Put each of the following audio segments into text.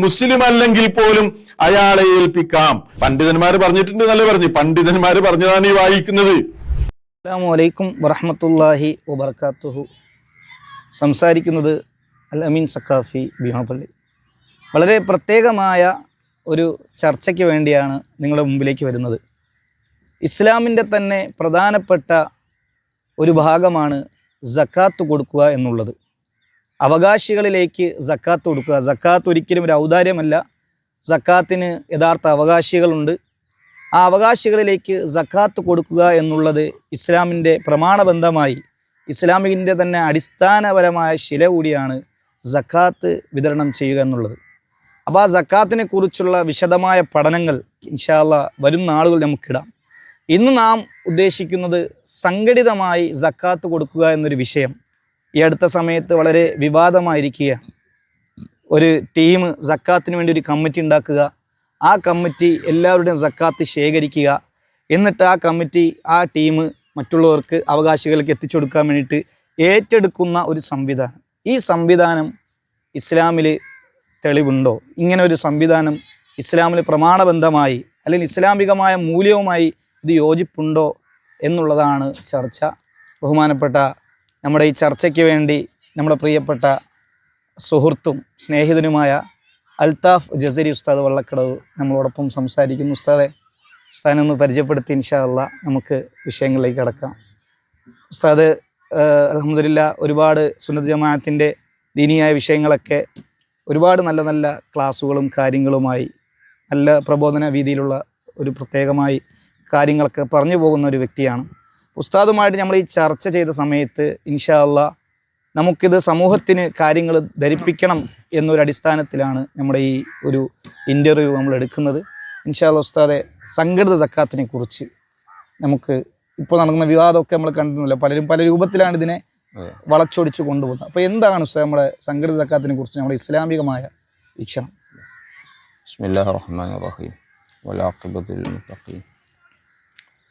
മുസ്ലിം അല്ലെങ്കിൽ പോലും അയാളെ ഏൽപ്പിക്കാം. പണ്ഡിതന്മാർ പറഞ്ഞിട്ടുണ്ട് നല്ല പറഞ്ഞു? പണ്ഡിതന്മാർ പറഞ്ഞതാണ് ഈ വായിക്കുന്നത്. അസ്സാമലൈക്കും വറഹമത്തല്ലാഹി വബർക്കാത്തുഹു സംസാരിക്കുന്നത് അൽ അമീൻ സക്കാഫി ഭീമാപ്പള്ളി വളരെ പ്രത്യേകമായ ഒരു ചർച്ചയ്ക്ക് വേണ്ടിയാണ് നിങ്ങളുടെ മുമ്പിലേക്ക് വരുന്നത്. ഇസ്ലാമിന്റെ തന്നെ പ്രധാനപ്പെട്ട ഒരു ഭാഗമാണ് സക്കാത്ത് കൊടുക്കുക എന്നുള്ളത്. അവകാശികളിലേക്ക് സക്കാത്ത് കൊടുക്കുക. സക്കാത്ത് ഒരിക്കലും ഒരു ഔദാര്യമല്ല. സക്കാത്തിന് യഥാർത്ഥ അവകാശികളുണ്ട്. ആ അവകാശികളിലേക്ക് സക്കാത്ത് കൊടുക്കുക എന്നുള്ളത് ഇസ്ലാമിന്റെ പ്രമാണബന്ധമായി ഇസ്ലാമിന്റെ തന്നെ അടിസ്ഥാനപരമായ ശില കൂടിയാണ് സക്കാത്ത് വിതരണം ചെയ്യുക എന്നുള്ളത്. അപ്പോൾ ആ സക്കാത്തിനെ കുറിച്ചുള്ള വിശദമായ പഠനങ്ങൾ ഇൻഷാല്ല വരും നാളുകൾ നമുക്കിടാം ഇന്ന് നാം ഉദ്ദേശിക്കുന്നത് സംഘടിതമായി സക്കാത്ത് കൊടുക്കുക എന്നൊരു വിഷയം. ഈ അടുത്ത സമയത്ത് വളരെ വിവാദമായിരിക്കുക. ഒരു ടീം സക്കാത്തിന് വേണ്ടി ഒരു കമ്മിറ്റി ഉണ്ടാക്കുക. ആ കമ്മിറ്റി എല്ലാവരുടെയും സക്കാത്ത് ശേഖരിക്കുക. എന്നിട്ട് ആ കമ്മിറ്റി ആ ടീം മറ്റുള്ളവർക്ക് അവകാശികൾക്ക് എത്തിച്ചു കൊടുക്കാൻ വേണ്ടിയിട്ട് ഏറ്റെടുക്കുന്ന ഒരു സംവിധാനം. ഈ സംവിധാനം ഇസ്ലാമിൽ തെളിവുണ്ടോ? ഇങ്ങനെ ഒരു സംവിധാനം ഇസ്ലാമിൽ പ്രമാണബന്ധമായി അല്ലെങ്കിൽ ഇസ്ലാമികമായ മൂല്യവുമായി ഇത് യോജിപ്പുണ്ടോ എന്നുള്ളതാണ് ചർച്ച. ബഹുമാനപ്പെട്ട നമ്മുടെ ഈ ചർച്ചയ്ക്ക് വേണ്ടി നമ്മുടെ പ്രിയപ്പെട്ട സുഹൃത്തും സ്നേഹിതനുമായ അൽത്താഫ് ജസരി ഉസ്താദ് വള്ളക്കടവ് നമ്മളോടൊപ്പം സംസാരിക്കുന്നു. ഉസ്താദെ ഉസ്താദിനൊന്ന് പരിചയപ്പെടുത്തി ഇൻഷാല്ല നമുക്ക് വിഷയങ്ങളിലേക്ക് കടക്കാം. ഉസ്താദ് അലഹമില്ല ഒരുപാട് സുന്നത്ത് ജമാഅത്തിന്റെ ദീനിയായ വിഷയങ്ങളൊക്കെ ഒരുപാട് നല്ല നല്ല ക്ലാസ്സുകളും കാര്യങ്ങളുമായി നല്ല പ്രബോധന രീതിയിലുള്ള ഒരു പ്രത്യേകമായി കാര്യങ്ങളൊക്കെ പറഞ്ഞു പോകുന്ന ഒരു വ്യക്തിയാണ്. ഉസ്താദുമായിട്ട് നമ്മൾ ഈ ചർച്ച ചെയ്ത സമയത്ത് ഇൻഷാല്ല നമുക്കിത് സമൂഹത്തിന് കാര്യങ്ങൾ ധരിപ്പിക്കണം എന്നൊരു അടിസ്ഥാനത്തിലാണ് നമ്മുടെ ഈ ഒരു ഇന്റർവ്യൂ നമ്മൾ എടുക്കുന്നത്. ഇൻഷാല്ല ഉസ്താദെ സംഘടിത സക്കാത്തിനെ കുറിച്ച് നമുക്ക് ഇപ്പോൾ നടക്കുന്ന വിവാദമൊക്കെ നമ്മൾ കണ്ടിരുന്നില്ല. പലരും പല രൂപത്തിലാണ് ഇതിനെ വളച്ചൊടിച്ച് കൊണ്ടുപോകുന്നത്. അപ്പോൾ എന്താണ് ഉസ്താദ് നമ്മുടെ സംഘടിത സക്കാത്തിനെ കുറിച്ച് നമ്മുടെ ഇസ്ലാമികമായ വീക്ഷണം? ബിസ്മില്ലാഹ് റഹ്മാൻ റഹീം. വലാഖിബത്തുൽ മുത്തഖീൻ.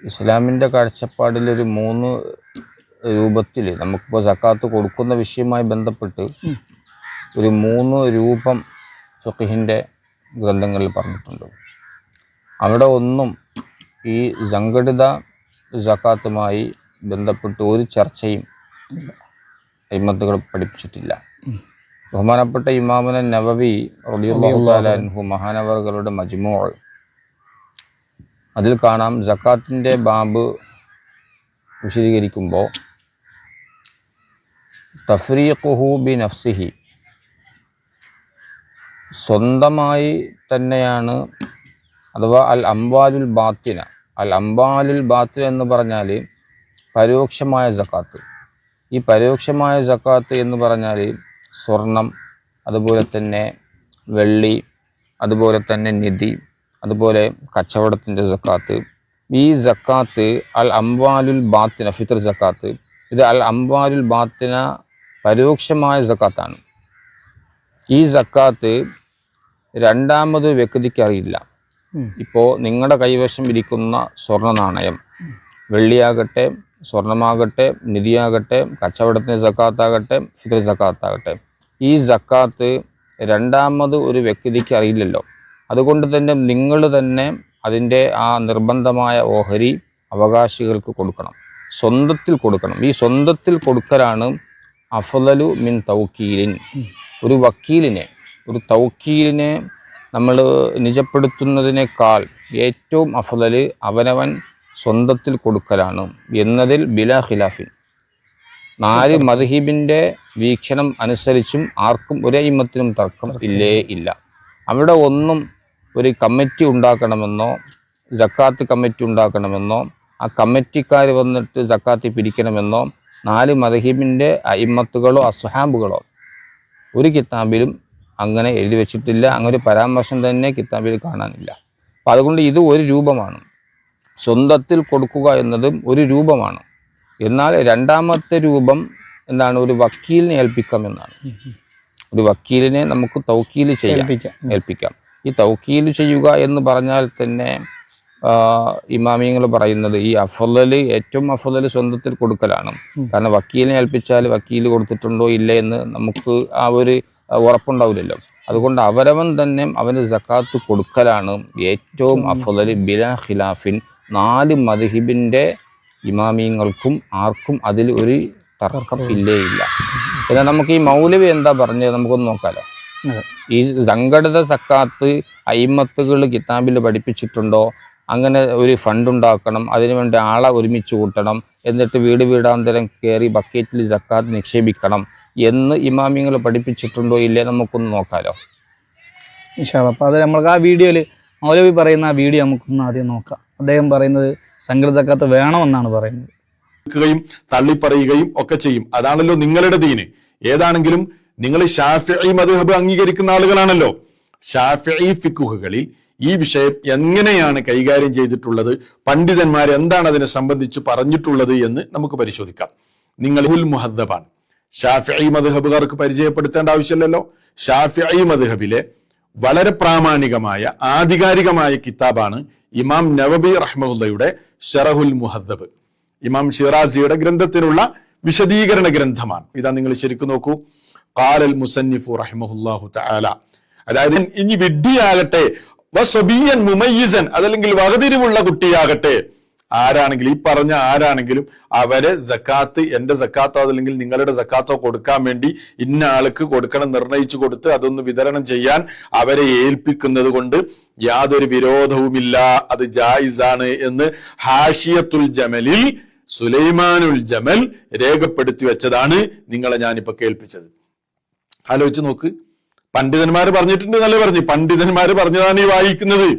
ഇസ്ലാമിന്റെ കാഴ്ചപ്പാടിലൊരു മൂന്ന് രൂപത്തിൽ നമുക്കിപ്പോൾ സക്കാത്ത് കൊടുക്കുന്ന വിഷയവുമായി ബന്ധപ്പെട്ട് ഒരു മൂന്ന് രൂപം ഫിഖിന്റെ ഗ്രന്ഥങ്ങളിൽ പറഞ്ഞിട്ടുണ്ട്. അവിടെ ഒന്നും ഈ സംഘടിത സക്കാത്തുമായി ബന്ധപ്പെട്ട് ഒരു ചർച്ചയും അഴിമത്തുകൾ പഠിപ്പിച്ചിട്ടില്ല. ബഹുമാനപ്പെട്ട ഇമാമന നവവി റബിയുള്ള മഹാനവറുകളുടെ മജ്മൂൾ അതിൽ കാണാം ജക്കാത്തിന്റെ ബാബ് വിശദീകരിക്കുമ്പോൾ തഫ്രീഖുഹു ബി നഫ്സിഹി സ്വന്തമായി തന്നെയാണ് അഥവാ അൽ അംബാലുൽ ബാത്തിന. അൽ അംബാലുൽ ബാത്തിന എന്ന് പറഞ്ഞാൽ പരോക്ഷമായ ജക്കാത്ത്. ഈ പരോക്ഷമായ ജക്കാത്ത് എന്ന് പറഞ്ഞാൽ സ്വർണം അതുപോലെ തന്നെ വെള്ളി അതുപോലെ തന്നെ നിധി അതുപോലെ കച്ചവടത്തിന്റെ സക്കാത്ത്. ഈ ജക്കാത്ത് അൽ അംവാലുൽ ബാത്തിന ഫിത്ർ സക്കാത്ത്. ഇത് അൽ അംവാലുൽ ബാത്തിന പരോക്ഷമായ സക്കാത്താണ്. ഈ സക്കാത്ത് രണ്ടാമത് വ്യക്തിക്ക് അറിയില്ല. ഇപ്പോൾ നിങ്ങളുടെ കൈവശം ഇരിക്കുന്ന സ്വർണ നാണയം. വെള്ളിയാകട്ടെ സ്വർണമാകട്ടെ നിധിയാകട്ടെ കച്ചവടത്തിന് സക്കാത്താകട്ടെ ഫിത്ർ സക്കാത്താകട്ടെ. ഈ സക്കാത്ത് രണ്ടാമത് ഒരു വ്യക്തിക്ക് അറിയില്ലല്ലോ. അതുകൊണ്ട് തന്നെ നിങ്ങൾ തന്നെ അതിന്റെ ആ നിർബന്ധമായ ഓഹരി അവകാശികൾക്ക് കൊടുക്കണം. സ്വന്തത്തിൽ കൊടുക്കണം. ഈ സ്വന്തത്തിൽ കൊടുക്കലാണ് അഫലലു മിൻ തൗക്കീലിൻ. ഒരു വക്കീലിനെ ഒരു തൗക്കീലിനെ നമ്മൾ നിജപ്പെടുത്തുന്നതിനേക്കാൾ ഏറ്റവും അഫലൽ അവനവൻ സ്വന്തത്തിൽ കൊടുക്കലാണ് എന്നതിൽ ബില ഖിലാഫിൻ. നാല് മദ്ഹീബിന്റെ വീക്ഷണം അനുസരിച്ചും ആർക്കും ഒരേ ഇമ്മത്തിനും തർക്കം ഇല്ലേ ഇല്ല. അവിടെ ഒന്നും ഒരു കമ്മിറ്റി ഉണ്ടാക്കണമെന്നോ ജക്കാത്ത് കമ്മിറ്റി ഉണ്ടാക്കണമെന്നോ ആ കമ്മിറ്റിക്കാർ വന്നിട്ട് ജക്കാത്ത് പിരിക്കണമെന്നോ നാല് മദഹീബിന്റെ അയിമത്തുകളോ അസ്ഹാബുകളോ ഒരു കിതാബിലും അങ്ങനെ എഴുതി വെച്ചിട്ടില്ല. അങ്ങനെ ഒരു പരാമർശം തന്നെ കിതാബിൽ കാണാനില്ല. അപ്പോൾ അതുകൊണ്ട് ഇത് ഒരു രൂപമാണ്. സ്വന്തത്തിൽ കൊടുക്കുക എന്നതും ഒരു രൂപമാണ്. എന്നാൽ രണ്ടാമത്തെ രൂപം എന്താണ്? ഒരു വക്കീലിനെ ഏൽപ്പിക്കാം എന്നാണ്. ഒരു വക്കീലിനെ നമുക്ക് തൗക്കീൽ ചെയ്യാം. ഏൽപ്പിക്കാം. ഏൽപ്പിക്കാം. ഈ തൗക്കീൽ ചെയ്യുക എന്ന് പറഞ്ഞാൽ തന്നെ ഇമാമിയങ്ങൾ പറയുന്നത് ഈ അഫലല് ഏറ്റവും അഫലല് സ്വന്തത്തിൽ കൊടുക്കലാണ്. കാരണം വക്കീലിനെ ഏൽപ്പിച്ചാൽ വക്കീൽ കൊടുത്തിട്ടുണ്ടോ ഇല്ല എന്ന് നമുക്ക് ആ ഒരു ഉറപ്പുണ്ടാവില്ലല്ലോ. അതുകൊണ്ട് അവരവൻ തന്നെ അവന് സക്കാത്ത് കൊടുക്കലാണ് ഏറ്റവും അഫലൽ ബില ഖിലാഫിൻ. നാല് മദ്ഹിബിന്റെ ഇമാമിയങ്ങൾക്കും ആർക്കും അതിൽ ഒരു തർക്കം ഇല്ലേ. ഇല്ല എന്നാൽ നമുക്ക് ഈ മൗലവി എന്താ പറഞ്ഞത്? നമുക്കൊന്ന് നോക്കാലോ. അതെ. ഈ സംഘടിത സക്കാത്ത് അയിമത്തുകൾ കിതാബിൽ പഠിപ്പിച്ചിട്ടുണ്ടോ? അങ്ങനെ ഒരു ഫണ്ട് ഉണ്ടാക്കണം അതിനുവേണ്ടി ആളെ ഒരുമിച്ച് കൂട്ടണം എന്നിട്ട് വീട് വീടാന്തരം കയറി ബക്കറ്റിൽ സക്കാത്ത് നിക്ഷേപിക്കണം എന്ന് ഇമാമിങ്ങൾ പഠിപ്പിച്ചിട്ടുണ്ടോ ഇല്ലേ നമുക്കൊന്ന് നോക്കാലോ. ഇൻഷാല്ല അപ്പോൾ അത് നമ്മൾക്ക് ആ വീഡിയോയിൽ മൗലവി പറയുന്ന ആ വീഡിയോ നമുക്കൊന്ന് ആദ്യം നോക്കാം. അദ്ദേഹം പറയുന്നത് സംഘടിത സക്കാത്ത് വേണമെന്നാണ് പറയുന്നത് ുകയും തള്ളിപ്പറയുകയും ഒക്കെ ചെയ്യും. അതാണല്ലോ നിങ്ങളുടെ ദീന്. ഏതാണെങ്കിലും നിങ്ങൾ ഷാഫി മധുഹബ് അംഗീകരിക്കുന്ന ആളുകളാണല്ലോ. ഷാഫി ഫിക്കുഹുകളിൽ ഈ വിഷയം എങ്ങനെയാണ് കൈകാര്യം ചെയ്തിട്ടുള്ളത്? പണ്ഡിതന്മാർ എന്താണ് അതിനെ സംബന്ധിച്ച് പറഞ്ഞിട്ടുള്ളത് എന്ന് നമുക്ക് പരിശോധിക്കാം. നിങ്ങൾ ഹുൽ മുഹദ്ദബാണ്. ഷാഫി മധുഹബുകാർക്ക് പരിചയപ്പെടുത്തേണ്ട ആവശ്യമില്ലല്ലോ. ഷാഫി മധുഹബിലെ വളരെ പ്രാമാണികമായ ആധികാരികമായ കിതാബാണ് ഇമാം നവബി റഹ്മുല്ലയുടെ ഷറഹുൽ മുഹദ്ദബ്. ഇമാം ഷിറാസിയുടെ ഗ്രന്ഥത്തിനുള്ള വിശദീകരണ ഗ്രന്ഥമാണ്. ഇതാ നിങ്ങൾ ശരിക്കും നോക്കൂ. ഖാലൽ മുസന്നിഫു റഹിമഹുല്ലാഹു തആല അതായത് ഇനി വിഡ്ഢിയാകട്ടെ വസബിയൻ മുമയ്യിസൻ അതല്ലെങ്കിൽ വകതിരിവുള്ള കുട്ടിയാകട്ടെ. ആരാണെങ്കിലും ഈ പറഞ്ഞ ആരാണെങ്കിലും അവരെ സക്കാത്ത് എന്റെ സക്കാത്തോ അതല്ലെങ്കിൽ നിങ്ങളുടെ സക്കാത്തോ കൊടുക്കാൻ വേണ്ടി ഇന്ന ആൾക്ക് കൊടുക്കണം നിർണയിച്ചു കൊടുത്ത് അതൊന്ന് വിതരണം ചെയ്യാൻ അവരെ ഏൽപ്പിക്കുന്നത് കൊണ്ട് യാതൊരു വിരോധവുമില്ല അത് ജായിസാണ് എന്ന് ഹാഷിയത്തുൽ ജമലിൽ സുലൈമാനുൽ ജമൽ രേഖപ്പെടുത്തി വെച്ചതാണ് നിങ്ങളെ ഞാനിപ്പോ കേൾപ്പിച്ചത്. ആലോചിച്ച് നോക്ക്. പണ്ഡിതന്മാർ പറഞ്ഞിട്ടുണ്ട് എന്നല്ലേ പറഞ്ഞു. പണ്ഡിതന്മാർ പറഞ്ഞതാണ് ഈ വായിക്കുന്നത്.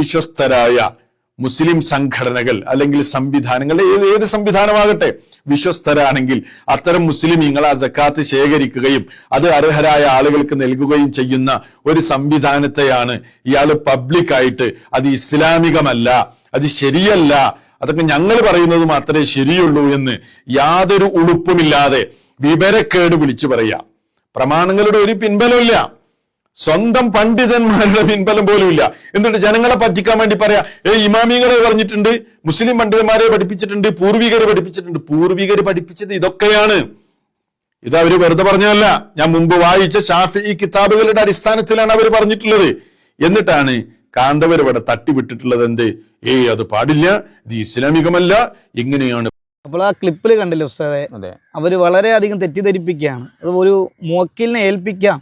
വിശ്വസ്തരായ മുസ്ലിം സംഘടനകൾ അല്ലെങ്കിൽ സംവിധാനങ്ങൾ ഏത് ഏത് സംവിധാനമാകട്ടെ വിശ്വസ്തരാണെങ്കിൽ അത്തരം മുസ്ലിമീങ്ങൾ ആ ജക്കാത്ത് ശേഖരിക്കുകയും അത് അർഹരായ ആളുകൾക്ക് നൽകുകയും ചെയ്യുന്ന ഒരു സംവിധാനത്തെയാണ് ഇയാൾ പബ്ലിക്കായിട്ട് അത് ഇസ്ലാമികമല്ല അത് ശരിയല്ല. അതൊക്കെ ഞങ്ങൾ പറയുന്നത് മാത്രമേ ശരിയുള്ളൂ എന്ന് യാതൊരു ഉളുപ്പുമില്ലാതെ വിവരക്കേട് വിളിച്ചു പറയാം. പ്രമാണങ്ങളുടെ ഒരു പിൻബലമില്ല സ്വന്തം പണ്ഡിതന്മാരുടെ പിൻബലം പോലും ഇല്ല എന്നിട്ട് ജനങ്ങളെ പറ്റിക്കാൻ വേണ്ടി പറയാ ഏ ഇമാമികളെ പറഞ്ഞിട്ടുണ്ട് മുസ്ലിം പണ്ഡിതന്മാരെ പഠിപ്പിച്ചിട്ടുണ്ട് പൂർവികരെ പഠിപ്പിച്ചിട്ടുണ്ട്. പൂർവികര് പഠിപ്പിച്ചത് ഇതൊക്കെയാണ്. ഇത് അവർ വെറുതെ പറഞ്ഞതല്ല. ഞാൻ മുമ്പ് വായിച്ച ഷാഫി കിതാബുകളുടെ അടിസ്ഥാനത്തിലാണ് അവർ പറഞ്ഞിട്ടുള്ളത്. എന്നിട്ടാണ് കാന്തവർ ഇവിടെ തട്ടിവിട്ടിട്ടുള്ളത് എന്ത്? ഏയ് അത് പാടില്ല. ഇത് ഇസ്ലാമികമല്ല. എങ്ങനെയാണ് അപ്പോൾ ആ ക്ലിപ്പിൽ കണ്ടില്ല ഉസ്താദെ? അതെ. അവർ വളരെയധികം തെറ്റിദ്ധരിപ്പിക്കുകയാണ്. അത് ഒരു മോക്കിലിനെ ഏൽപ്പിക്കാം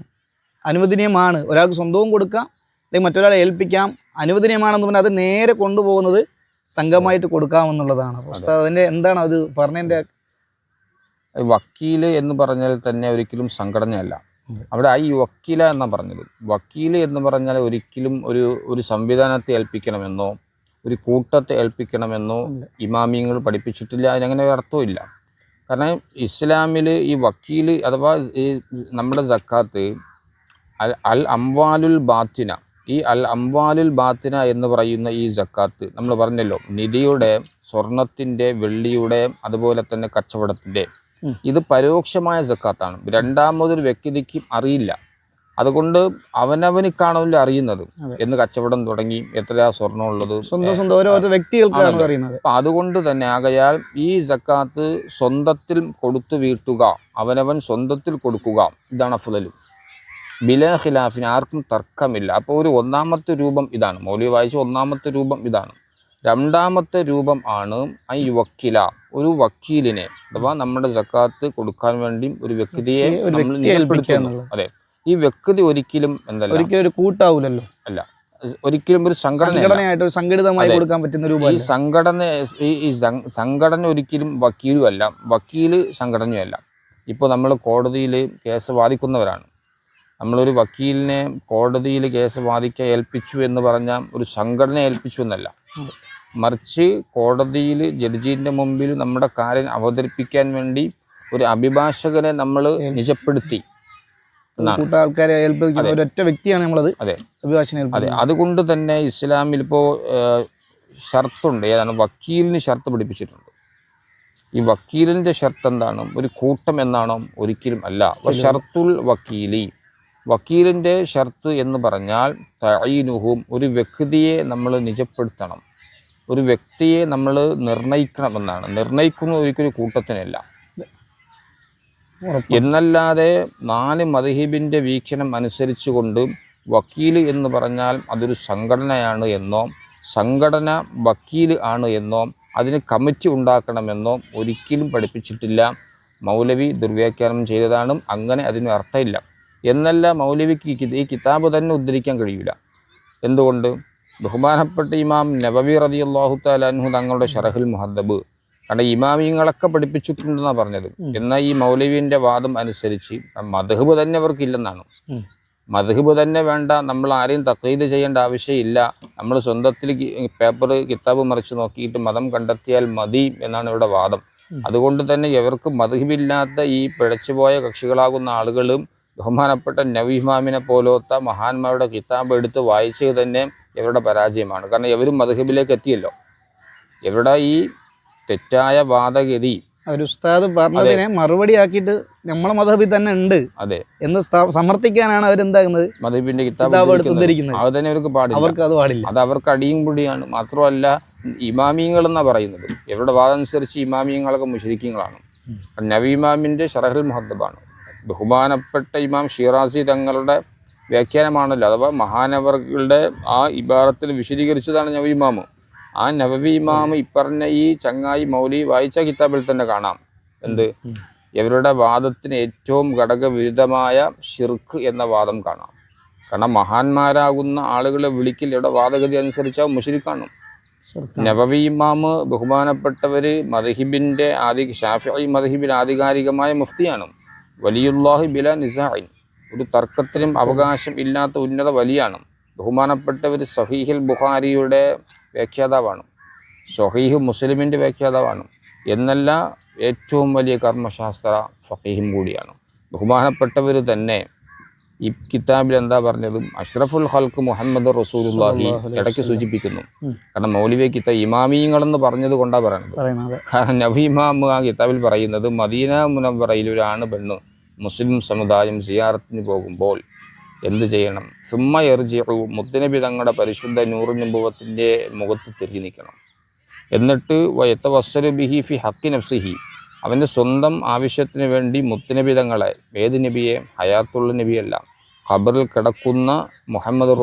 അനുവദനീയമാണ്. ഒരാൾക്ക് സ്വന്തവും കൊടുക്കാം അല്ലെങ്കിൽ മറ്റൊരാളെ ഏൽപ്പിക്കാം അനുവദനീയമാണെന്ന് പറഞ്ഞാൽ അത് നേരെ കൊണ്ടുപോകുന്നത് സംഘമായിട്ട് കൊടുക്കാമെന്നുള്ളതാണ്. ഉസ്താദ് അതിന്റെ എന്താണ് അത് പറഞ്ഞതിന്റെ വക്കീൽ എന്ന് പറഞ്ഞാൽ തന്നെ ഒരിക്കലും സംഘടനയല്ല. അവിടെ ഈ വക്കീല എന്നാണ് പറഞ്ഞത്. വക്കീൽ എന്ന് പറഞ്ഞാൽ ഒരിക്കലും ഒരു ഒരു സംവിധാനത്തെ ഏൽപ്പിക്കണമെന്നോ ഒരു കൂട്ടത്തെ ഏൽപ്പിക്കണമെന്നോ ഇമാമിയങ്ങൾ പഠിപ്പിച്ചിട്ടില്ല അതിനങ്ങനെ ഒരു അർത്ഥമില്ല കാരണം ഇസ്ലാമിൽ ഈ വക്കീൽ അഥവാ ഈ നമ്മുടെ ജക്കാത്ത് അൽ അൽ അംവാലുൽ ബാത്തിന ഈ അൽ അംവാലുൽ ബാത്തിന എന്ന് പറയുന്ന ഈ ജക്കാത്ത് നമ്മൾ പറഞ്ഞല്ലോ നിധിയുടെ സ്വർണത്തിന്റെ വെള്ളിയുടെ അതുപോലെ തന്നെ കച്ചവടത്തിന്റെ. ഇത് പരോക്ഷമായ ജക്കാത്താണ് രണ്ടാമതൊരു വ്യക്തിക്കും അറിയില്ല. അതുകൊണ്ട് അവനവന് കാണുമല്ലോ അറിയുന്നത്. എന്ന് കച്ചവടം തുടങ്ങി എത്രയാ സ്വർണം ഉള്ളത് സ്വന്തം സ്വന്തം ഓരോ വ്യക്തികൾക്കാണ് അറിയുന്നത് അപ്പം അതുകൊണ്ട് തന്നെ ആകയാൽ ഈ ജക്കാത്ത് സ്വന്തത്തിൽ കൊടുത്തു വീട്ടുക അവനവൻ സ്വന്തത്തിൽ കൊടുക്കുക ഇതാണ് അഫ്ദലും. ബില ഖിലാഫിന് ആർക്കും തർക്കമില്ല. അപ്പോൾ ഒരു ഒന്നാമത്തെ രൂപം ഇതാണ്. മൗലി വായിച്ച ഒന്നാമത്തെ രൂപം ഇതാണ്. രണ്ടാമത്തെ രൂപം ആണ് ഐ വക്കില ഒരു വക്കീലിനെ അഥവാ നമ്മുടെ ജക്കാത്ത് കൊടുക്കാൻ വേണ്ടി ഒരു വ്യക്തിയെ നമ്മൾ അതെ. ഈ വ്യക്തി ഒരിക്കലും എന്തല്ല. ഒരിക്കലും ഒരു കൂട്ടാവൂലല്ലോ. അല്ല. ഒരിക്കലും ഒരു സംഘടന സംഘടനയായിട്ട് ഒരു സംഘടിതമായി കൊടുക്കാൻ പറ്റുന്ന ഒരു ഈ സംഘടന ഈ സംഘടന ഒരിക്കലും വക്കീലുമല്ല. വക്കീൽ സംഘടനയല്ല. ഇപ്പോൾ നമ്മൾ കോടതിയിൽ കേസ് വാദിക്കുന്നവരാണ്. നമ്മളൊരു വക്കീലിനെ കോടതിയിൽ കേസ് വാദിക്കാൻ ഏൽപ്പിച്ചു എന്ന് പറഞ്ഞാൽ ഒരു സംഘടന ഏൽപ്പിച്ചു എന്നല്ല. മറിച്ച് കോടതിയിൽ ജഡ്ജീന്റെ മുമ്പിൽ നമ്മുടെ കാര്യം അവതരിപ്പിക്കാൻ വേണ്ടി ഒരു അഭിഭാഷകനെ നമ്മൾ നിജപ്പെടുത്തി. കൂട്ട ആൾക്കാരെ ഏൽപ്പിക്കുന്ന ഒരൊറ്റ വ്യക്തിയാണ് നമ്മളത്. അതെ. അഭിഭാഷകനെ അതെ. അതുകൊണ്ട് തന്നെ ഇസ്ലാമിൽ ഇപ്പോൾ ഷർത്തുണ്ട്. ഏതാണ്? വക്കീലിന് ഷർത്ത് പിടിപ്പിച്ചിട്ടുണ്ട്. ഈ വക്കീലിന്റെ ഷർത്ത് എന്താണ് ഒരു കൂട്ടം എന്നാണോ ഒരിക്കലും അല്ല. ഷർത്തുൽ വക്കീലി. വക്കീലിന്റെ ഷർത്ത് എന്ന് പറഞ്ഞാൽ തയ്യനുഹും ഒരു വ്യക്തിയെ നമ്മൾ നിജപ്പെടുത്തണം. ഒരു വ്യക്തിയെ നമ്മൾ നിർണയിക്കണമെന്നാണ്. നിർണയിക്കുന്ന ഒരിക്കലും കൂട്ടത്തിനല്ല. എന്നല്ലാതെ നാല് മദഹീബിന്റെ വീക്ഷണം അനുസരിച്ചുകൊണ്ട് വക്കീൽ എന്ന് പറഞ്ഞാൽ അതൊരു സംഘടനയാണ് എന്നോ സംഘടന വക്കീൽ ആണ് എന്നോ അതിന് കമ്മിറ്റി ഉണ്ടാക്കണമെന്നോ ഒരിക്കലും പഠിപ്പിച്ചിട്ടില്ല. മൗലവി ദുർവ്യാഖ്യാനം ചെയ്തതാണ് അങ്ങനെ അതിന് അർത്ഥമില്ല. എന്നല്ല മൗലവിക്ക് ഈ കിതാബ് തന്നെ ഉദ്ധരിക്കാൻ കഴിയില്ല എന്തുകൊണ്ട്? ബഹുമാനപ്പെട്ട ഇമാം റതി അള്ളാഹു താലാൻഹു തങ്ങളുടെ ഷറഹുൽ മുഹദ്ദബ് കാരണം ഇമാമിങ്ങളൊക്കെ പഠിപ്പിച്ചിട്ടുണ്ടെന്നാണ് പറഞ്ഞത്. എന്നാൽ ഈ മൗലവിന്റെ വാദം അനുസരിച്ച് മധുഹബ് തന്നെ അവർക്കില്ലെന്നാണ്. മധുഹബ് തന്നെ വേണ്ട നമ്മൾ ആരെയും തക്കീത് ചെയ്യേണ്ട ആവശ്യമില്ല. നമ്മൾ സ്വന്തത്തിൽ പേപ്പർ കിതാബ് മറിച്ച് നോക്കിയിട്ട് മതം കണ്ടെത്തിയാൽ മതി എന്നാണ് ഇവിടെ വാദം. അതുകൊണ്ട് തന്നെ ഇവർക്ക് മധുഹബില്ലാത്ത ഈ പിഴച്ചുപോയ കക്ഷികളാകുന്ന ആളുകളും ബഹുമാനപ്പെട്ട നവിമാമിനെ പോലത്തെ മഹാന്മാരുടെ കിതാബ് എടുത്ത് വായിച്ചത് തന്നെ ഇവരുടെ പരാജയമാണ്. കാരണം ഇവരും മധുഹബിലേക്ക് എത്തിയല്ലോ. ഇവരുടെ ഈ തെറ്റായ വാദഗതി. ഒരു ഉസ്താദ് പറഞ്ഞതിനെ മറുപടി ആക്കിയിട്ട് നമ്മളെ മതഹബിൽ തന്നെ ഉണ്ട് അതെ. എന്ന് സമർത്ഥിക്കാനാണ് അവരെന്താക്കുന്നത് മധുഹബിന്റെ കിതാബ് കിതാബ് എടുത്ത് ഉദ്ധരിക്കുന്നത്. ഉദ്ധരിക്കുന്നത്. അത് തന്നെ അവർക്ക് പാടില്ല. അവർക്ക് അത് പാടില്ല. അത് അവർക്ക് അടിയും പൊടിയാണ്. മാത്രമല്ല ഇമാമിയങ്ങൾ എന്നാ പറയുന്നത്? ഇവരുടെ വാദം അനുസരിച്ച് ഇമാമിയങ്ങളൊക്കെ മുഷരിക്കങ്ങളാണ്. നബി ഇമാമിന്റെ ഷറഹൽ മുഹദ്ദബാണ്. ബഹുമാനപ്പെട്ട ഇമാം ഷിറാസി തങ്ങളുടെ വ്യാഖ്യാനമാണല്ലോ? അഥവാ മഹാനവറുകളുടെ ആ ഇബാറത്തിൽ വിശദീകരിച്ചതാണ് നബി ഇമാമ്. ആ നവവി ഇമാമ് ഇപ്പറഞ്ഞ ഈ ചങ്ങായി മൗലി വായിച്ച കിതാബിൽ തന്നെ കാണാം. എന്ത്? ഇവരുടെ വാദത്തിന് ഏറ്റവും ഘടകവിരുദ്ധമായ ഷിർക്ക് എന്ന വാദം കാണാം. കാരണം മഹാന്മാരാകുന്ന ആളുകളെ വിളിക്കൽ ഇവിടെ വാദഗതി അനുസരിച്ച് മുഷിരി കാണും നബവി ഇമാമ് ബഹുമാനപ്പെട്ടവര് മദഹിബിന്റെ ആദി ഷാഫി മദഹിബിൻ ആധികാരികമായ മുഫ്തിയാണ്. വലിയുല്ലാഹി ബില നിസാഹിൻ ഒരു തർക്കത്തിനും അവകാശം ഇല്ലാത്ത ഉന്നത വലിയാണ്. ബഹുമാനപ്പെട്ടവർ സഹീഹിൽ ബുഖാരിയുടെ വ്യാഖ്യാതാവാണ്. സൊഹീഹ് മുസ്ലിമിന്റെ വ്യാഖ്യാതാവാണ്. എന്നല്ല ഏറ്റവും വലിയ കർമ്മശാസ്ത്ര ഫഹീഹും കൂടിയാണ്. ബഹുമാനപ്പെട്ടവർ തന്നെ ഈ കിതാബിൽ എന്താ പറഞ്ഞത് അഷ്റഫുൽ ഹൽക്ക് മുഹമ്മദ് സ്വല്ലല്ലാഹു ഇടയ്ക്ക് സൂചിപ്പിക്കുന്നു. കാരണം മൗലിവെ കിത്ത ഇമാമിയങ്ങളെന്ന് പറഞ്ഞത് കൊണ്ടാണ് പറയുന്നത് കാരണം നബി ഇമാമ് ആ കിതാബിൽ പറയുന്നത് മദീന മുനവറയിൽ ഒരാണ് പെണ്ണ്. മുസ്ലിം സമുദായം സിയാറത്തിന് പോകുമ്പോൾ എന്ത് ചെയ്യണം? സുമ്മ എറിജിയു മുത്തനബി തങ്ങളുടെ പരിശുദ്ധ നൂറ് അനുഭവത്തിന്റെ മുഖത്ത് തിരിഞ്ഞു നിൽക്കണം. എന്നിട്ട് വയത്ത വസ്സരു ബിഹി ഫി ഹക്കി നഫ്സിഹി. അവന്റെ സ്വന്തം ആവശ്യത്തിന് വേണ്ടി മുത്തനബി തങ്ങളെ ഏത് നബിയെ? ഹയാത്തുള്ള നബിയല്ല. ഖബറിൽ കിടക്കുന്ന മുഹമ്മദ്.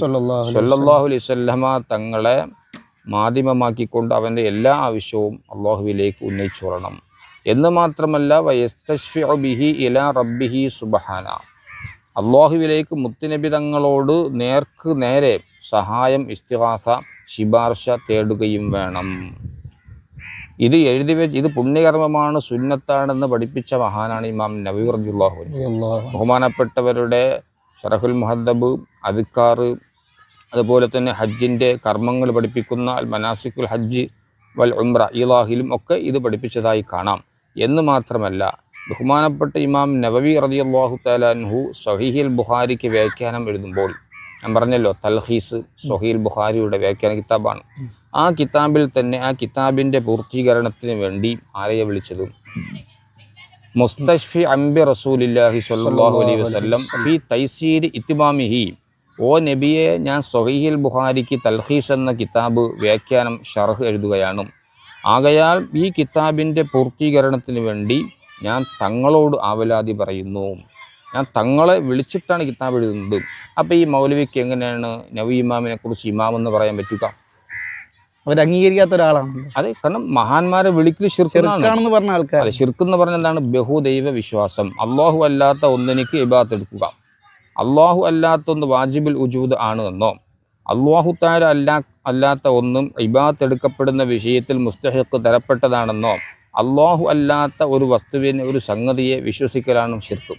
സല്ലല്ലാഹു അലൈഹി വസല്ലമ തങ്ങളെ മാധ്യമമാക്കിക്കൊണ്ട് അവന്റെ എല്ലാ ആവശ്യവും അള്ളാഹുവിലേക്ക് ഉന്നയിച്ചു എന്ന് മാത്രമല്ല വയസ്തഷ്ഫിഉ ബിഹി ഇല റബ്ബിഹി സുബഹാന. അള്ളാഹുവിലേക്ക് മുത്തുനബിതങ്ങളോട് നേർക്ക് നേരെ സഹായം ഇസ്തിഹാസ ശിപാർശ തേടുകയും വേണം. ഇത് എഴുതി വെച്ച് ഇത് പുണ്യകർമ്മമാണ് സുന്നത്താണെന്ന് പഠിപ്പിച്ച മഹാനാണ് ഇമാം നബി റജുല്ലാഹു അല്ലാഹു. ബഹുമാനപ്പെട്ടവരുടെ ഷറഹുൽ മുഹദ്ദബ് അദിക്കാറ് അതുപോലെ തന്നെ ഹജ്ജിന്റെ കർമ്മങ്ങൾ പഠിപ്പിക്കുന്ന അൽ മനാസിക്കുൽ ഹജ്ജ് വൽ ഉംറ ഇലാഹിലും ഒക്കെ ഇത് പഠിപ്പിച്ചതായി കാണാം. എന്ന് മാത്രമല്ല ബഹുമാനപ്പെട്ട ഇമാം നബവി അള്ളാഹു തലാൻഹു സഹീഹിൽ ബുഖാരിക്ക് വ്യാഖ്യാനം എഴുതുമ്പോൾ ഞാൻ പറഞ്ഞല്ലോ തൽഹീസ് സഹീൽ ബുഖാരിയുടെ വ്യാഖ്യാന കിതാബാണ്. ആ കിതാബിൽ തന്നെ ആ കിതാബിന്റെ പൂർത്തീകരണത്തിന് വേണ്ടി ആരെയെ വിളിച്ചത്? മുസ്തഷ്ഫി അംബി റസൂലില്ലാഹി സ്വല്ലല്ലാഹു അലൈഹി വസ്ലം ഫി തൈസീർ ഇത്തിമാമിഹി ഓ നബിയെ ഞാൻ സൊഹീൽ ബുഖാരിക്ക് തൽഹീസ് എന്ന കിതാബ് വ്യാഖ്യാനം ഷർഹ് എഴുതുകയാണ്. ആകയാൽ ഈ കിതാബിന്റെ പൂർത്തീകരണത്തിന് വേണ്ടി ഞാൻ തങ്ങളോട് ആവലാതി പറയുന്നു. ഞാൻ തങ്ങളെ വിളിച്ചിട്ടാണ് കിതാബ് എഴുതുന്നത്. അപ്പോൾ ഈ മൗലവിക്ക് എങ്ങനെയാണ് നവി ഇമാമിനെ കുറിച്ച് ഇമാം എന്ന് പറയാൻ പറ്റുക? അവർ അംഗീകരിക്കാത്ത ഒരാളാണ് അതെ കാരണം മഹാന്മാരെ വിളിക്കൽ ഷിർക്കാണെന്ന് പറഞ്ഞ ആൾക്കാർ അതെ ഷിർക്കെന്ന് പറഞ്ഞാൽ എന്താണ്? ബഹുദൈവ വിശ്വാസം. അള്ളാഹു അല്ലാത്ത ഒന്നിനിക്ക് ഇബാത്ത് എടുക്കുക. അള്ളാഹു അല്ലാത്ത ഒന്ന് വാജിബിൽ ഉജൂദ് ആണ് എന്നോ? അള്ളാഹു താര അല്ലാ അല്ലാത്ത ഒന്നും ഇബാത്ത് എടുക്കപ്പെടുന്ന വിഷയത്തിൽ മുസ്തഹക്ക് തരപ്പെട്ടതാണെന്നോ? അള്ളാഹു അല്ലാത്ത ഒരു വസ്തുവിനെ ഒരു സംഗതിയെ വിശ്വസിക്കലാണ് ശിർക്കും.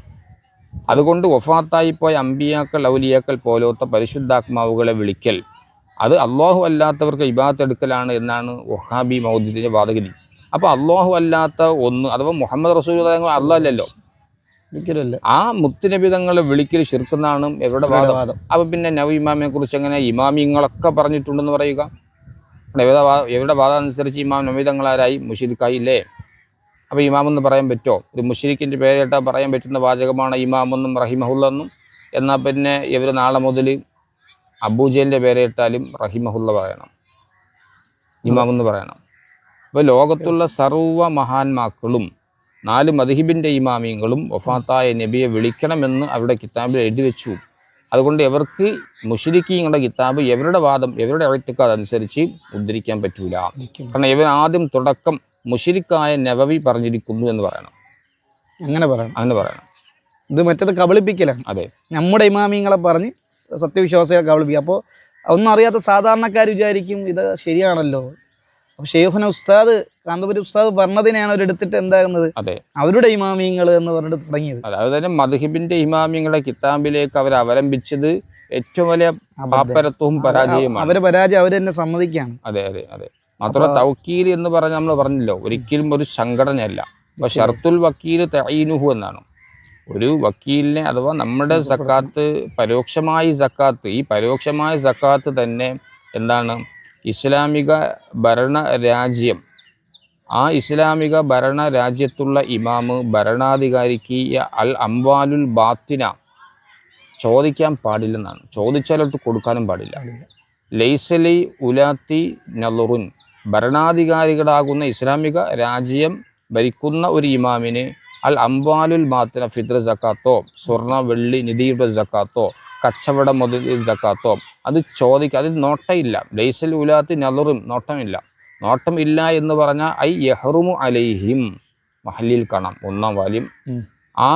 അതുകൊണ്ട് വഫാത്തായിപ്പോയ അമ്പിയാക്കൾ ഔലിയാക്കൾ പോലത്തെ പരിശുദ്ധാത്മാവുകളെ വിളിക്കൽ അത് അള്ളാഹു അല്ലാത്തവർക്ക് ഇബാത്തെടുക്കലാണ് എന്നാണ് വഹാബി മൗദ്യത്തിന്റെ വാദഗതി. അപ്പോൾ അള്ളാഹു അല്ലാത്ത ഒന്ന് അഥവാ മുഹമ്മദ് റസൂൽ അള്ളാഹ് അല്ലല്ലോ? ആ മുത്തിനബിതങ്ങളെ വിളിക്കൽ ശിർക്കുന്നാണ് എവിടെ വാദം. വാദം. അപ്പോൾ പിന്നെ നവ ഇമാമിനെ കുറിച്ച് എങ്ങനെ ഇമാമിങ്ങളൊക്കെ പറഞ്ഞിട്ടുണ്ടെന്ന് പറയുക? വാ- എവിടെ വാദം അനുസരിച്ച് ഇമാം നമിതങ്ങളാരായി മുഷിരിക്കായില്ലേ? അപ്പോൾ ഇമാമെന്ന് പറയാൻ പറ്റുമോ ഒരു മുഷിരിക്കിന്റെ പേരിട്ടാൽ പറയാൻ പറ്റുന്ന വാചകമാണ് ഇമാമെന്നും റഹിമഹുല്ലെന്നും. എന്നാൽ പിന്നെ ഇവർ നാളെ മുതൽ അബൂജലിന്റെ പേരിട്ടാലും റഹിമഹുല്ല പറയണം. ഇമാമെന്ന് പറയണം. അപ്പോൾ ലോകത്തുള്ള സർവ മഹാന്മാക്കളും നാല് മദഹിബിന്റെ ഇമാമിയങ്ങളും വഫാത്തായ നബിയെ വിളിക്കണമെന്ന് അവരുടെ കിതാബിൽ എഴുതി വെച്ചു. അതുകൊണ്ട് ഇവർക്ക് മുഷിരിക്കിങ്ങളുടെ കിതാബ് എവരുടെ വാദം എവരുടെ എഴുത്തുക്കാർ അനുസരിച്ച് ഉദ്ധരിക്കാൻ പറ്റൂല. കാരണം ഇവർ ആദ്യം തുടക്കം മുഷിരിക്കായ നവവി പറഞ്ഞിരിക്കുന്നു എന്ന് പറയണം. അങ്ങനെ പറയണം. അങ്ങനെ പറയണം. ഇത് മറ്റത് കബളിപ്പിക്കലാണ്. അതെ. നമ്മുടെ ഇമാമിങ്ങളെ പറഞ്ഞ് സത്യവിശ്വാസികളെ കബളിപ്പിക്കുക അപ്പോൾ ഒന്നും അറിയാത്ത സാധാരണക്കാർ വിചാരിക്കും ഇത് ശരിയാണല്ലോ. അപ്പോൾ ഷെയ്ഖുന ഉസ്താദ് കാന്തപുരി ഉസ്താദ് പറഞ്ഞതിനെയാണ് അവരെടുത്തിട്ട് എന്താകുന്നത് അതെ. അവരുടെ ഇമാമിയങ്ങൾ എന്ന് പറഞ്ഞിട്ട് തുടങ്ങിയത്. അതായത് തന്നെ മധുഹിബിന്റെ ഇമാമിയങ്ങളെ കിതാബിലേക്ക് അവർ അവലംബിച്ചത് ഏറ്റവും വലിയ. പാപ്പരത്വവും പരാജയമാണ് അവരെ പരാജയം അവർ തന്നെ സമ്മതിക്കുകയാണ്. അതെ അതെ അതെ. മാത്രമല്ല തൗക്കീൽ എന്ന് പറഞ്ഞ നമ്മൾ പറഞ്ഞല്ലോ ഒരിക്കലും ഒരു സംഘടനയല്ല. അപ്പൊ ഷർത്തുൽ വക്കീൽ തൈനുഹു എന്നാണ്. ഒരു വക്കീലിനെ അഥവാ നമ്മുടെ സക്കാത്ത് പരോക്ഷമായി സക്കാത്ത് ഈ പരോക്ഷമായ സക്കാത്ത് തന്നെ എന്താണ് ഇസ്ലാമിക ഭരണ രാജ്യം. ആ ഇസ്ലാമിക ഭരണ രാജ്യത്തുള്ള ഇമാമ് ഭരണാധികാരിക്ക് അൽ അംവാലുൽ ബാത്തിന ചോദിക്കാൻ പാടില്ലെന്നാണ്. ചോദിച്ചാലത്ത് കൊടുക്കാനും പാടില്ല. ലൈസലി ഉലാത്തി നലുറുൻ ഭരണാധികാരികളാകുന്ന ഇസ്ലാമിക രാജ്യം ഭരിക്കുന്ന ഒരു ഇമാമിന് അൽ അംബാലുൽ മാത്തിന ഫിദ്ര ജക്കാത്തോ സ്വർണ വെള്ളി നിധിയുടെ ജക്കാത്തോ കച്ചവട മുതൽ ജക്കാത്തോ. അത് ചോദിക്കുക അതിൽ നോട്ടയില്ല ലൈസൽ ഉലാത്തി നെലറും നോട്ടമില്ല. നോട്ടം ഇല്ല എന്ന് പറഞ്ഞാൽ ഐ യഹ്റുമു അലൈഹിം. മഹലിൽ കാണാം. ഒന്നാം വാല്യം. ആ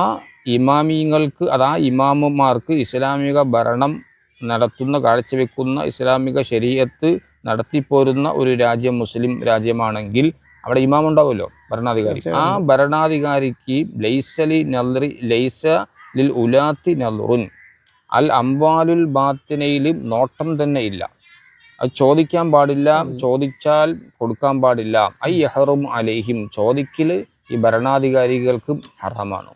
ഇമാമിങ്ങൾക്ക് ആ ഇമാമുമാർക്ക് ഇസ്ലാമിക ഭരണം നടത്തുന്ന കാഴ്ചവെക്കുന്ന ഇസ്ലാമിക ശരീരത്ത് നടത്തിപ്പോരുന്ന ഒരു രാജ്യം മുസ്ലിം രാജ്യമാണെങ്കിൽ അവിടെ ഇമാം ഉണ്ടാവുമല്ലോ ഭരണാധികാരി. ആ ഭരണാധികാരിക്ക് ലൈസലി നല്ലറി ലൈസ ലിൽ ഉലാത്തി നല്ലറുൻ അൽ അംബാലുൽ ബാത്തിനയിൽ നോട്ടം തന്നെ ഇല്ല. അത് ചോദിക്കാൻ പാടില്ല ചോദിച്ചാൽ കൊടുക്കാൻ പാടില്ല. ഐ യഹറും അലേഹിം. ചോദിക്കൽ ഈ ഭരണാധികാരികൾക്ക് ഹറാമാണ്.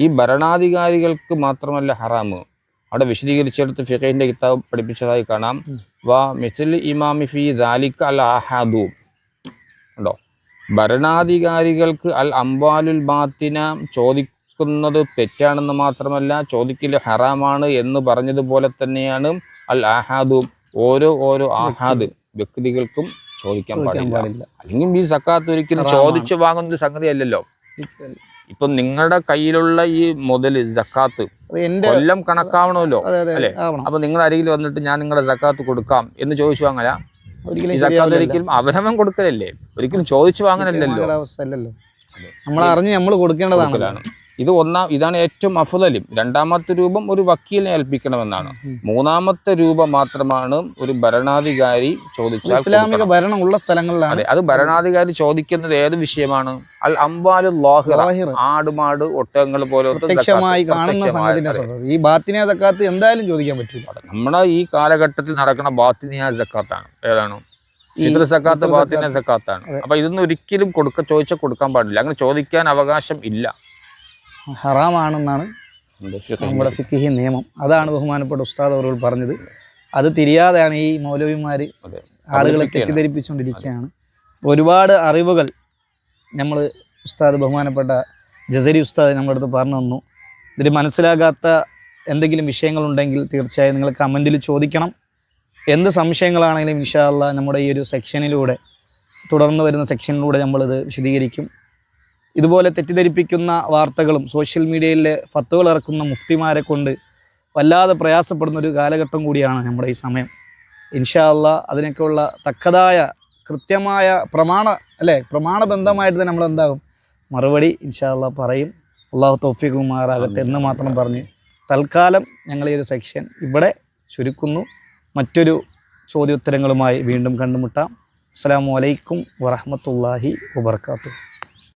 ഈ ഭരണാധികാരികൾക്ക് മാത്രമല്ല ഹറാമ്. അവിടെ വിശദീകരിച്ചെടുത്ത് ഫിഖൈന്റെ കിതാബ് പഠിപ്പിച്ചതായി കാണാം. വാ മിസിൽ ഇമാമി ഫി ദാലിക അൽ ആഹാദു ഉണ്ടോ? ഭരണാധികാരികൾക്ക് അൽ അംബാലുൽ ബാത്തിന ചോദിക്കുന്നത് തെറ്റാണെന്ന് മാത്രമല്ല ചോദിക്കൽ ഹറാമാണ് എന്ന് പറഞ്ഞതുപോലെ തന്നെയാണ് അൽ ആഹാദും. ഓരോ ഓരോ ആഹാദ് വ്യക്തികൾക്കും ചോദിക്കാൻ പാടില്ല. അല്ലെങ്കിൽ ഈ സക്കാത്ത് ഒരിക്കലും ചോദിച്ചു വാങ്ങുന്ന സംഗതി അല്ലല്ലോ ഇപ്പൊ നിങ്ങളുടെ കയ്യിലുള്ള ഈ മുതൽ സക്കാത്ത് കൊല്ലം കണക്കാവണമല്ലോ അല്ലേ? അപ്പൊ നിങ്ങളുടെ അരികിൽ വന്നിട്ട് ഞാൻ നിങ്ങളുടെ സക്കാത്ത് കൊടുക്കാം എന്ന് ചോദിച്ചു വാങ്ങല? ഈ സക്കാത്ത്. ഒരിക്കലും അവനവൻ കൊടുക്കലല്ലേ? ഒരിക്കലും ചോദിച്ചു വാങ്ങലല്ലോ. നമ്മൾ അറിഞ്ഞ് നമ്മൾ കൊടുക്കേണ്ടതാണ്. ഇത് ഒന്നാം ഇതാണ് ഏറ്റവും അഫുതലും രണ്ടാമത്തെ രൂപം ഒരു വക്കീലിനെ ഏൽപ്പിക്കണമെന്നാണ്. മൂന്നാമത്തെ രൂപം മാത്രമാണ് ഒരു ഭരണാധികാരി ചോദിച്ചാൽ ഇസ്ലാമിക. ഭരണം ഉള്ള സ്ഥലങ്ങളിലാണ് അതെ അത് ഭരണാധികാരി ചോദിക്കുന്നത് ഏത് വിഷയമാണ്? അൽ അംബാലു ലാഹിറ. ആടുമാട് ഒട്ടകങ്ങൾ പോലെ പ്രത്യക്ഷമായി കാണുന്ന ഈ ബാത്തിനിയ സക്കാത്ത് എന്തായാലും ചോദിക്കാൻ പറ്റില്ല. നമ്മുടെ ഈ കാലഘട്ടത്തിൽ നടക്കുന്ന ബാത്തിനിയ സക്കാത്താണ്. ഏതാണ്? ഈ ഫിത്ർ സക്കാത്ത് ബാത്തിനിയ സക്കാത്താണ്. അപ്പൊ ഇതൊന്നും ഒരിക്കലും കൊടുക്ക ചോദിച്ചാൽ കൊടുക്കാൻ പാടില്ല. അങ്ങനെ ചോദിക്കാൻ അവകാശം ഇല്ല. ഹറാമാണെന്നാണ്. നമ്മുടെ ഫിക്കിഹി നിയമം. അതാണ് ബഹുമാനപ്പെട്ട ഉസ്താദ് അവർ പറഞ്ഞത്. അത് തിരിയാതെയാണ് ഈ മൗലവിമാർ ആളുകളെ തെറ്റിദ്ധരിപ്പിച്ചുകൊണ്ടിരിക്കുകയാണ്. ഒരുപാട് അറിവുകൾ നമ്മൾ ഉസ്താദ് ബഹുമാനപ്പെട്ട ജസരി ഉസ്താദ് നമ്മുടെ അടുത്ത് പറഞ്ഞു വന്നു ഇതിൽ മനസ്സിലാകാത്ത എന്തെങ്കിലും വിഷയങ്ങളുണ്ടെങ്കിൽ തീർച്ചയായും നിങ്ങൾ കമന്റിൽ ചോദിക്കണം. എന്ത് സംശയങ്ങളാണെങ്കിലും ഇൻഷാല്ല നമ്മുടെ ഈ ഒരു സെക്ഷനിലൂടെ തുടർന്ന് വരുന്ന സെക്ഷനിലൂടെ നമ്മളിത് വിശദീകരിക്കും. ഇതുപോലെ തെറ്റിദ്ധരിപ്പിക്കുന്ന വാർത്തകളും സോഷ്യൽ മീഡിയയിലെ ഫത്തുകൾ ഇറക്കുന്ന മുഫ്തിമാരെ കൊണ്ട് വല്ലാതെ പ്രയാസപ്പെടുന്ന ഒരു കാലഘട്ടം കൂടിയാണ് നമ്മുടെ ഈ സമയം. ഇൻഷാ അല്ല അതിനൊക്കെയുള്ള തക്കതായ കൃത്യമായ പ്രമാണ അല്ലേ? പ്രമാണബന്ധമായിട്ട് തന്നെ നമ്മൾ എന്താകും? മറുപടി ഇൻഷാ അല്ല പറയും. അള്ളാഹു തൗഫീഖ് കുമാറാകട്ടെ എന്ന് മാത്രം പറഞ്ഞ് തൽക്കാലം ഞങ്ങൾ ഈ ഒരു സെക്ഷൻ ഇവിടെ ചുരുക്കുന്നു. മറ്റൊരു ചോദ്യോത്തരങ്ങളുമായി വീണ്ടും കണ്ടുമുട്ടാം. അസ്സാം വലൈക്കും വറഹമത്തല്ലാഹി വബർക്കാത്തു